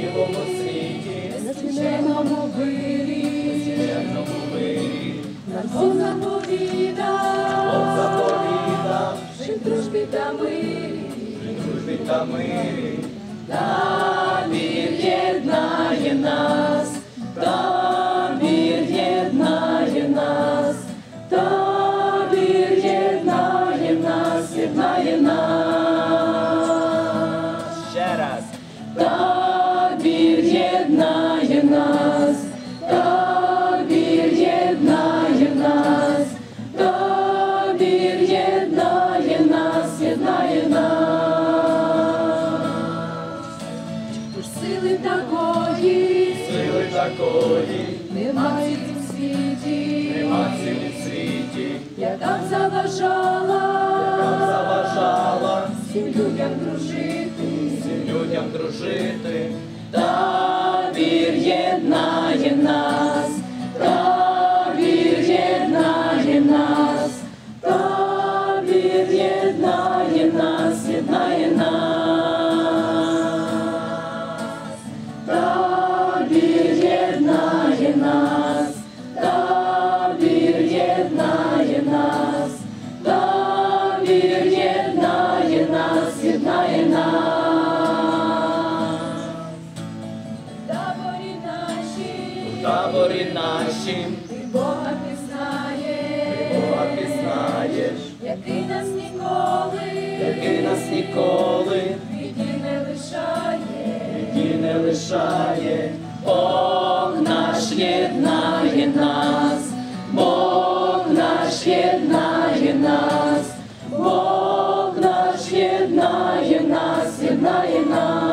цілому світі, священному вирі, священному вирі, нам Бог заповідав, Бог заповідав, жив в дружбі та мирі, в дружбі та мирі, табір єднає нас, табір єднає нас, табір єднає нас, єднає нас. Єднає нас, табір єднає нас, табір єднає нас, єднає нас. Сили такої Сили такої, немає в світі, нема в світі, яка заважала заважала всім людям дружити. всім людям дружити. Табір єднає нас, табір єднає нас, табір єднає нас, єднає нас, табір єднає нас, табір єднає нас, табір єднає таборі наші, ти Бога пізнаєш, ти Бога пізнаєш, який нас ніколи, який нас ніколи, біді не лишає, Віді не лишає, Бог наш єднає нас, Бог наш єднає нас, Бог наш єднає нас, єднає нас.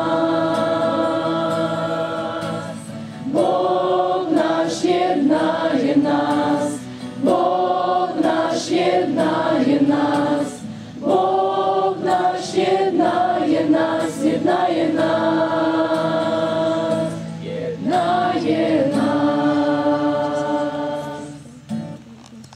єднає нас, Бог наш єднає нас, Бог наш єднає нас, єднає нас, єднає нас.